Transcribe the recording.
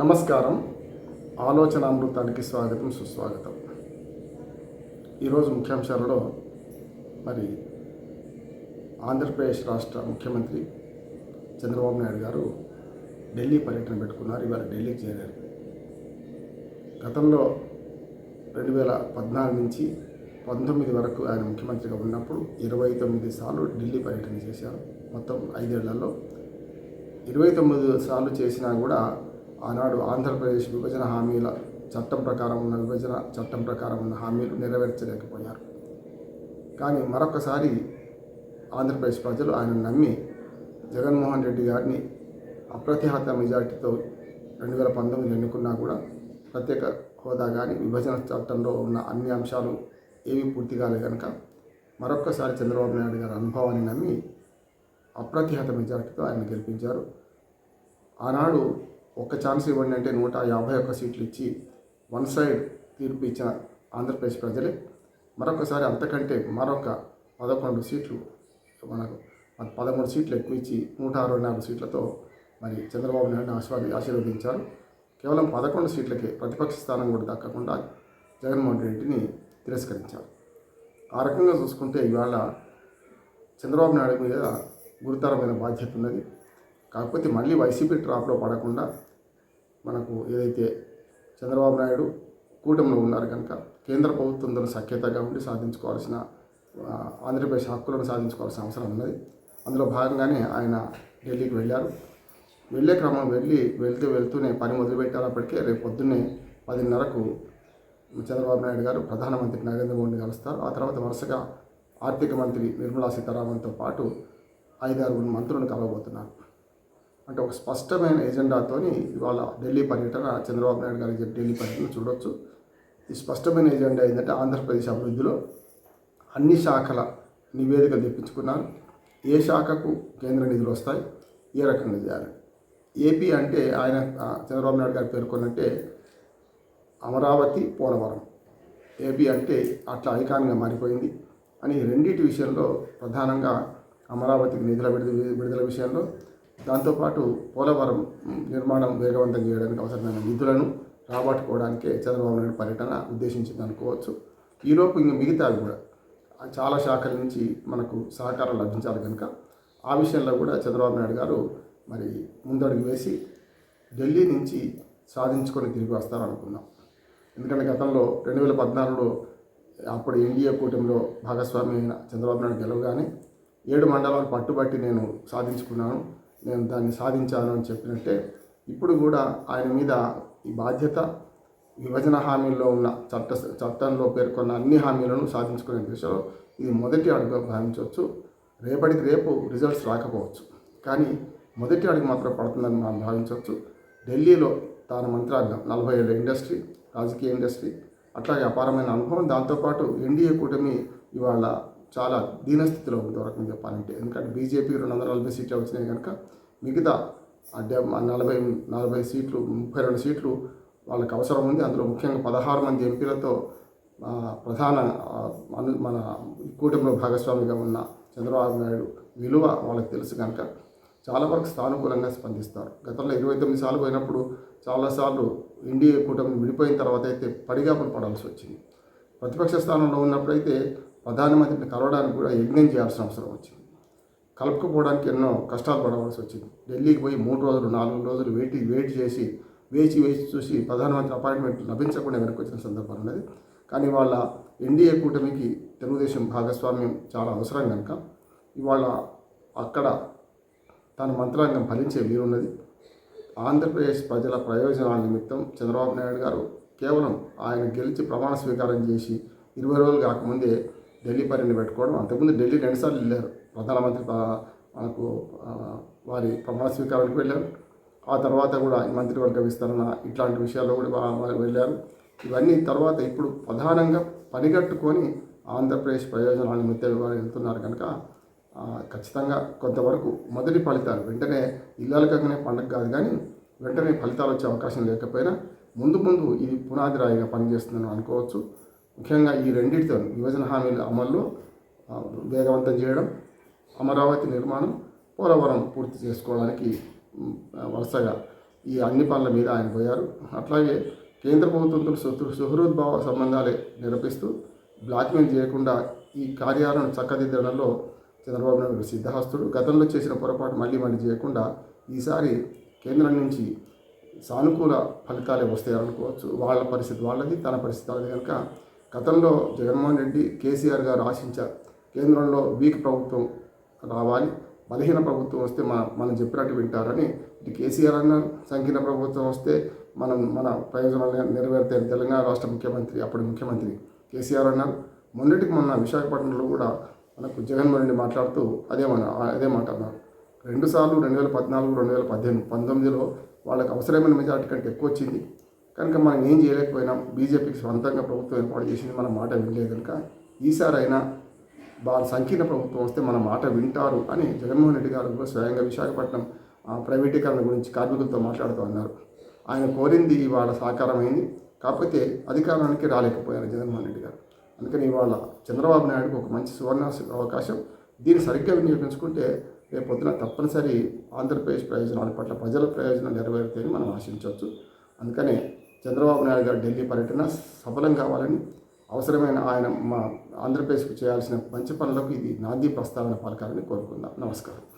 నమస్కారం. ఆలోచన అమృతానికి స్వాగతం సుస్వాగతం. ఈరోజు ముఖ్యాంశాలలో మరి ఆంధ్రప్రదేశ్ రాష్ట్ర ముఖ్యమంత్రి చంద్రబాబు నాయుడు గారు ఢిల్లీ పర్యటన పెట్టుకున్నారు ఇవాళ ఢిల్లీకి చేరారు. గతంలో రెండు వేల పద్నాలుగు నుంచి పంతొమ్మిది వరకు ఆయన ముఖ్యమంత్రిగా ఉన్నప్పుడు ఇరవై తొమ్మిది సార్లు ఢిల్లీ పర్యటన చేశారు. మొత్తం ఐదేళ్ళలో ఇరవై తొమ్మిది సార్లు చేసినా కూడా ఆనాడు ఆంధ్రప్రదేశ్ విభజన హామీల చట్టం ప్రకారం ఉన్న విభజన చట్టం ప్రకారం ఉన్న హామీలు నెరవేర్చలేకపోయారు. కానీ మరొకసారి ఆంధ్రప్రదేశ్ ప్రజలు ఆయన నమ్మి జగన్మోహన్ రెడ్డి గారిని అప్రతిహత మెజార్టీతో రెండు వేల పంతొమ్మిది ఎన్నుకున్నా కూడా ప్రత్యేక హోదా కానీ విభజన చట్టంలో ఉన్న అన్ని అంశాలు ఏవి పూర్తి కాలే కనుక మరొక్కసారి చంద్రబాబు నాయుడు గారి అనుభవాన్ని నమ్మి అప్రతిహత మెజార్టీతో ఆయన గెలిపించారు. ఆనాడు ఒక్క ఛాన్స్ ఇవ్వండి అంటే నూట యాభై ఒక్క సీట్లు ఇచ్చి వన్ సైడ్ తీర్పు ఇచ్చిన ఆంధ్రప్రదేశ్ ప్రజలే. మరొకసారి అంతకంటే మరొక పదకొండు సీట్లు మనకు పదమూడు సీట్లు ఎక్కువ ఇచ్చి నూట అరవై నాలుగు సీట్లతో మరి చంద్రబాబు నాయుడు ఆశీర్వాది ఆశీర్వదించారు. కేవలం పదకొండు సీట్లకే ప్రతిపక్ష స్థానం కూడా దక్కకుండా జగన్మోహన్ రెడ్డిని తిరస్కరించారు. ఆ రకంగా చూసుకుంటే ఇవాళ చంద్రబాబు నాయుడు మీద గురుతరమైన బాధ్యత ఉన్నది. కాకపోతే మళ్ళీ వైసీపీ ట్రాప్లో పడకుండా మనకు ఏదైతే చంద్రబాబు నాయుడు కూటమిలో ఉన్నారు కనుక కేంద్ర ప్రభుత్వంతో సఖ్యతగా ఉండి సాధించుకోవాల్సిన ఆంధ్రప్రదేశ్ హక్కులను సాధించుకోవాల్సిన అవసరం ఉన్నది. అందులో భాగంగానే ఆయన ఢిల్లీకి వెళ్ళారు. వెళ్ళే క్రమం వెళ్ళి వెళ్తూ వెళ్తూనే పని మొదలుపెట్టారు అప్పటికే రేపు పొద్దున్నే పదిన్నరకు చంద్రబాబు నాయుడు గారు ప్రధానమంత్రి నరేంద్ర మోడీని కలుస్తారు. ఆ తర్వాత వరుసగా ఆర్థిక మంత్రి నిర్మలా సీతారామన్తో పాటు ఐదారుగురు మంత్రులను కలవబోతున్నారు. అంటే ఒక స్పష్టమైన ఎజెండాతోని ఇవాళ ఢిల్లీ పర్యటన చంద్రబాబు నాయుడు గారి ఢిల్లీ పర్యటన చూడొచ్చు. ఈ స్పష్టమైన ఎజెండా ఏంటంటే ఆంధ్రప్రదేశ్ అభివృద్ధిలో అన్ని శాఖల నివేదికలు తెప్పించుకున్నారు. ఏ శాఖకు కేంద్ర నిధులు వస్తాయి? ఏ రకంగా చేయాలి? ఏపీ అంటే ఆయన చంద్రబాబు నాయుడు గారు పేర్కొన్నట్టే అమరావతి పోలవరం. ఏపీ అంటే అట్లా ఐకాన్గా మారిపోయింది. అని రెండింటి విషయంలో ప్రధానంగా అమరావతికి నిధుల విడుదల విడుదల విషయంలో దాంతోపాటు పోలవరం నిర్మాణం వేగవంతం చేయడానికి అవసరమైన నిధులను రాబట్టుకోవడానికే చంద్రబాబు నాయుడు పర్యటన ఉద్దేశించింది అనుకోవచ్చు. ఈలోపు ఇంక మిగతావి కూడా. చాలా శాఖల నుంచి మనకు సహకారం లభించాలి కనుక ఆ విషయంలో కూడా చంద్రబాబు నాయుడు గారు మరి ముందడుగు వేసి ఢిల్లీ నుంచి సాధించుకొని తిరిగి వస్తారనుకున్నాం ఎందుకంటే గతంలో రెండు వేల పద్నాలుగులో అప్పుడు ఎన్డీఏ కూటమిలో భాగస్వామి అయిన చంద్రబాబు నాయుడు గెలవగానే ఏడు మండలాలు పట్టుబట్టి నేను సాధించుకున్నాను. నేను దాన్ని సాధించాను అని చెప్పినట్టే ఇప్పుడు కూడా ఆయన మీద ఈ బాధ్యత విభజన హామీల్లో ఉన్న చట్ట చట్టంలో పేర్కొన్న అన్ని హామీలను సాధించుకునే దిశలో ఇది మొదటి అడుగుగా భావించవచ్చు. రేపటికి రేపు రిజల్ట్స్ రాకపోవచ్చు. కానీ మొదటి అడుగు మాత్రం పడుతుందని మనం భావించవచ్చు. ఢిల్లీలో తాను మంత్రాంగం నలభై ఏళ్ళ ఇండస్ట్రీ రాజకీయ ఇండస్ట్రీ అట్లాగే అపారమైన అనుభవం దాంతోపాటు ఎన్డీఏ కూటమి ఇవాళ చాలా దీనస్థితిలో ఉంది వరకు చెప్పాలంటే. ఎందుకంటే బీజేపీ రెండు వందల నలభై సీట్లు వచ్చినాయి కనుక మిగతా నలభై నలభై సీట్లు ముప్పై రెండు సీట్లు వాళ్ళకి అవసరం ఉంది. అందులో ముఖ్యంగా పదహారు మంది ఎంపీలతో ప్రధాన మన కూటమిలో భాగస్వామిగా ఉన్న చంద్రబాబు నాయుడు విలువ వాళ్ళకి తెలుసు కనుక చాలా వరకు సానుకూలంగా స్పందిస్తారు. గతంలో ఇరవై తొమ్మిది సార్లు పోయినప్పుడు చాలాసార్లు ఎన్డీఏ కూటమి విడిపోయిన తర్వాత అయితే పడిగాపులు పడాల్సి వచ్చింది. ప్రతిపక్ష స్థానంలో ఉన్నప్పుడైతే ప్రధానమంత్రిని కలవడానికి కూడా యజ్ఞం చేయాల్సిన అవసరం వచ్చింది. కలుపుకుపోవడానికి ఎన్నో కష్టాలు పడవలసి వచ్చింది. ఢిల్లీకి పోయి మూడు రోజులు నాలుగు రోజులు వెయిట్ వెయిట్ చేసి వేచి వేచి చూసి ప్రధానమంత్రి అపాయింట్మెంట్ లభించకుండా వెనక్కి వచ్చిన సందర్భం ఉన్నది. కానీ వాళ్ళ ఎన్డీఏ కూటమికి తెలుగుదేశం భాగస్వామ్యం చాలా అవసరం కనుక ఇవాళ అక్కడ తన మంత్రాంగం ఫలించే వీరున్నది ఆంధ్రప్రదేశ్ ప్రజల ప్రయోజనాల నిమిత్తం చంద్రబాబు నాయుడు గారు కేవలం ఆయన గెలిచి ప్రమాణ స్వీకారం చేసి ఇరవై రోజులు కాకముందే ఢిల్లీ పర్యటన పెట్టుకోవడం. అంతకుముందు ఢిల్లీ రెండుసార్లు వెళ్ళారు. ప్రధానమంత్రి మనకు వారి ప్రమాణ స్వీకారానికి వెళ్ళారు. ఆ తర్వాత కూడా ఈ మంత్రివర్గ విస్తరణ ఇట్లాంటి విషయాల్లో కూడా వెళ్ళారు. ఇవన్నీ తర్వాత ఇప్పుడు ప్రధానంగా పనిగట్టుకొని ఆంధ్రప్రదేశ్ ప్రయోజనాల నిమిత్తం వారు వెళ్తున్నారు కనుక ఖచ్చితంగా కొంతవరకు మొదటి ఫలితాలు వెంటనే ఇల్లాలకంగానే పండగ కాదు కానీ వెంటనే ఫలితాలు వచ్చే అవకాశం లేకపోయినా ముందు ముందు ఇది పునాది రాయిగా పనిచేస్తుందని అనుకోవచ్చు. ముఖ్యంగా ఈ రెండింటితో విభజన హామీల అమల్లో వేగవంతం చేయడం అమరావతి నిర్మాణం పోలవరం పూర్తి చేసుకోవడానికి వరుసగా ఈ అన్ని పనుల మీద ఆయన పోయారు. అట్లాగే కేంద్ర ప్రభుత్వంతో సుహృ సుహృద్భావ సంబంధాలే నిరూపిస్తూ బ్లాక్మెయిల్ చేయకుండా ఈ కార్యాలను చక్కదిద్దడంలో చంద్రబాబు నాయుడు సిద్ధహస్తుడు. గతంలో చేసిన పొరపాటు మళ్ళీ మళ్ళీ చేయకుండా ఈసారి కేంద్రం నుంచి సానుకూల ఫలితాలే వస్తాయి అనుకోవచ్చు వాళ్ళ పరిస్థితి వాళ్ళది తన పరిస్థితి వాళ్ళది కనుక గతంలో జగన్మోహన్ రెడ్డి కేసీఆర్ గారు ఆశించారు కేంద్రంలో వీక్ ప్రభుత్వం రావాలి బలహీన ప్రభుత్వం వస్తే మన మనం చెప్పినట్టు వింటారని ఇటు కేసీఆర్ అన్నారు. సంకీర్ణ ప్రభుత్వం వస్తే మనం మన ప్రయోజనాలు నెరవేరుతాయి తెలంగాణ రాష్ట్ర ముఖ్యమంత్రి అప్పటి ముఖ్యమంత్రి కేసీఆర్ అన్నారు. మొన్నటికి మొన్న విశాఖపట్నంలో కూడా మనకు జగన్మోహన్ రెడ్డి మాట్లాడుతూ అదే మన అదే మాట అన్నారు. రెండుసార్లు రెండు వేల పద్నాలుగు రెండు వేల పద్దెనిమిది పంతొమ్మిదిలో వాళ్ళకి అవసరమైన మెజార్టీ కంటే ఎక్కువ వచ్చింది. కనుక మనం ఏం చేయలేకపోయినాం? బీజేపీకి సొంతంగా ప్రభుత్వం ఏర్పాటు చేసింది మన మాట వినలేదు కనుక ఈసారైనా వాళ్ళ సంకీర్ణ ప్రభుత్వం వస్తే మన మాట వింటారు అని జగన్మోహన్ రెడ్డి గారు కూడా స్వయంగా విశాఖపట్నం ఆ, ప్రైవేటీకరణ గురించి కార్మికులతో మాట్లాడుతూ అన్నారు ఆయన కోరింది ఇవాళ సాకారమైంది కాకపోతే అధికారానికి రాలేకపోయారు జగన్మోహన్ రెడ్డి గారు. అందుకని ఇవాళ చంద్రబాబు నాయుడుకు ఒక మంచి సువర్ణ అవకాశం దీన్ని సరిగ్గా వినియోగించుకుంటే రేపు పొద్దున తప్పనిసరి ఆంధ్రప్రదేశ్ ప్రయోజనాల పట్ల ప్రజల ప్రయోజనాలు నెరవేరుతాయని మనం ఆశించవచ్చు. అందుకనే చంద్రబాబు నాయుడు గారు ఢిల్లీ పర్యటన సఫలం కావాలని అవసరమైన ఆయన మా ఆంధ్రప్రదేశ్కు చేయాల్సిన మంచి పనులకు ఇది నాంది ప్రస్తావన పలకాలని కోరుకుందాం. నమస్కారం.